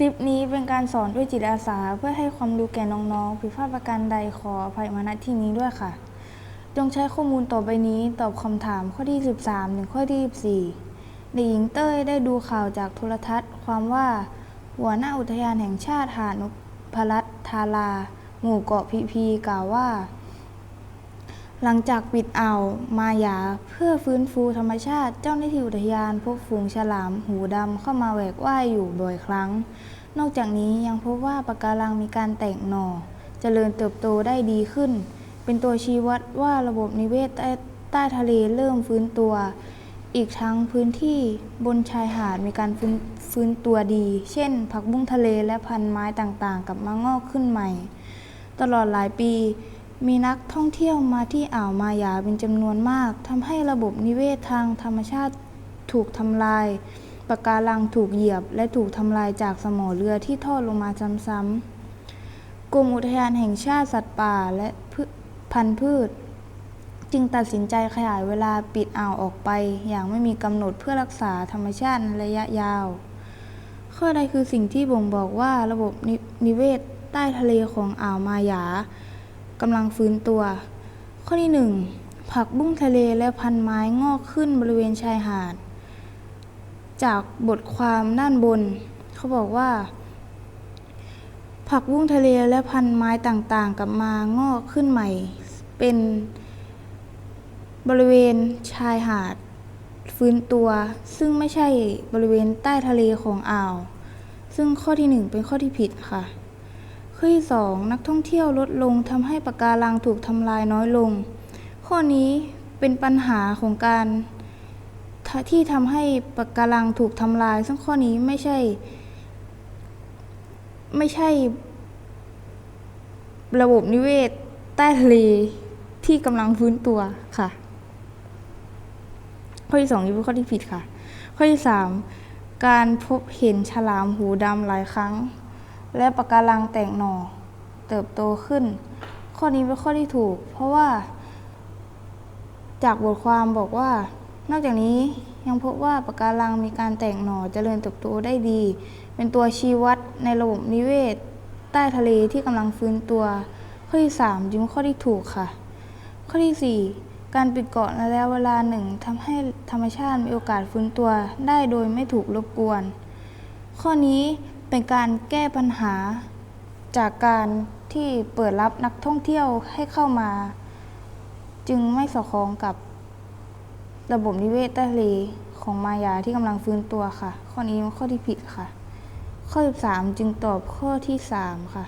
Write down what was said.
คลิปนี้เป็นการสอนด้วยจิตอาสา เพื่อให้ความรู้แก่น้องๆ ผิดพลาดประการใดขออภัยมาณที่นี้ด้วยค่ะ จงใช้ข้อมูลต่อไปนี้ตอบคำถามข้อที่ 13 ถึงข้อที่ 14เด็กหญิงเต้ยได้ดูข่าวจากโทรทัศน์ ความว่าหัวหน้าอุทยานแห่งชาติหาดนพรัตน์ทารา หมู่เกาะพีพีกล่าวว่า หลังจากปิดอ่าวมาหยาเพื่อฟื้นฟูธรรมชาติ เจ้าหน้าที่อุทยานพบฝูงฉลามหูดำเข้ามาแหวกว่ายอยู่บ่อยครั้ง นอกจากนี้ยังพบว่าปะการังมีการแตกหน่อเจริญเติบโตได้ดีขึ้น เป็นตัวชี้วัดว่าระบบนิเวศใต้ใต้ทะเลเริ่มฟื้นตัว อีกทั้งพื้นที่บนชายหาดมีการฟื้นฟื้นตัวดี เช่น ผักบุ้งทะเลและพันไม้ต่างๆกลับมางอกขึ้นใหม่ ตลอดหลายปี มีนักท่องเที่ยวมาที่อ่าวมาหยาเป็นจำนวนมากทำให้ระบบนิเวศทางธรรมชาติถูกทำลายปะการังถูกเหยียบ และถูกทำลายจากสมอเรือที่ทอดลงมาซ้ำๆกรมอุทยานแห่งชาติสัตว์ป่าและพันธุ์พืช จึงตัดสินใจขยายเวลาปิดอ่าวออกไป อย่างไม่มีกำหนดเพื่อรักษาธรรมชาติในระยะยาว ข้อใดคือสิ่งที่บ่งบอกว่าระบบนินิเวศใต้ทะเลของอ่าวมาหยา กำลังฟื้นตัว ข้อที่หนึ่งผักบุ้งทะเลและพันไม้งอกขึ้นบริเวณชายหาด จากบทความด้านบน เขาบอกว่า ผักบุ้งทะเลและพันไม้ต่างๆ กลับมางอกขึ้นใหม่ เป็นบริเวณชายหาด ฟื้นตัว ซึ่งไม่ใช่บริเวณใต้ทะเลของอ่าว ซึ่งข้อที่หนึ่งเป็นข้อที่ผิดค่ะ ข้อที่สองนักท่องเที่ยวลดลงทำให้ปะการังถูกทำลายน้อยลง ข้อนี้เป็นปัญหาของการที่ทำให้ปะการังถูกทำลาย ซึ่งข้อนี้ไม่ใช่ ไม่ใช่ ระบบนิเวศใต้ทะเลที่กำลังฟื้นตัวค่ะ ข้อที่สองนี่เป็นข้อที่ผิดค่ะ ข้อที่สามการพบเห็นฉลามหูดำหลายครั้ง และปะการังแตกหน่อเติบโตขึ้น ข้อนี้เป็นข้อที่ถูก เพราะว่า จากบทความบอกว่า นอกจากนี้ยังพบว่าปะการังมีการแตกหน่อเจริญเติบโตได้ดี เป็นตัวชี้วัดในระบบนิเวศ ใต้ทะเลที่กำลังฟื้นตัว ข้อที่สามจึงเป็นข้อที่ถูกค่ะ ข้อที่ 4 การปิดเกาะในระยะเวลาหนึ่งทำให้ธรรมชาติมีโอกาสฟื้นตัวได้โดยไม่ถูกรบกวน ข้อนี้ เป็นการแก้ปัญหา จากการที่เปิดรับนักท่องเที่ยวให้เข้ามา จึงไม่สอดคล้องกับระบบนิเวศใต้ทะเลของมายาที่กำลังฟื้นตัวค่ะ ข้อนี้เป็นข้อที่ผิดค่ะ ข้อ 13 จึงตอบข้อที่ 3 ค่ะ